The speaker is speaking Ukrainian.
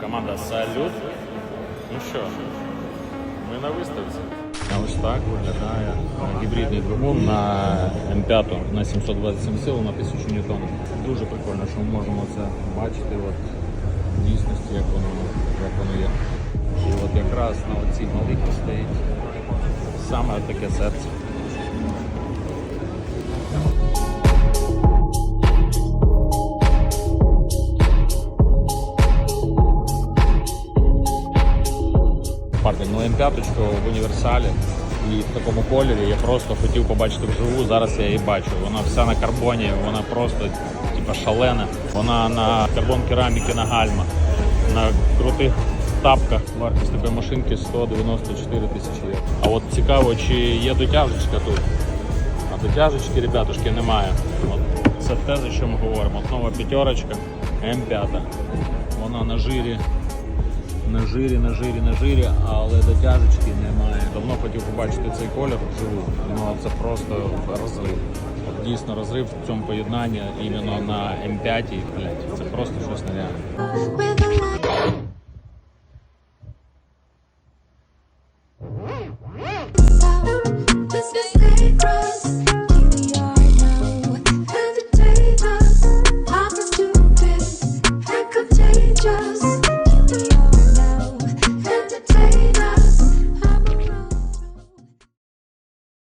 Команда Салют. Ну що, ми на виставці. А ось так виглядає гібридний двигун на М5 на 727 сил на 1000 ньютон. Дуже прикольно, що ми можемо це бачити от, в дійсності, як воно, як воно є. І от якраз на цій маликі стоїть саме таке серце. Паркінг, ну М5 в універсалі і в такому кольорі я просто хотів побачити вживу. Зараз я її бачу. Вона вся на карбоні, вона просто типа шалена. Вона на карбон кераміки на гальмах, на крутих тапках. Вартість такої машинки 194 тисячі євро. А от цікаво, чи є дотяжечка тут. А дотяжечки, ребятушки, немає. От це те, за що ми говоримо. От нова п'ятерочка М5. Вона на жирі на жирі, на жирі, на жирі, але дотяжечки немає. Давно хотів побачити цей колір вживу. Ну це просто розрив. Дійсно розрив в цьому поєднанні іменно на М5, блядь, це просто щось нереальне.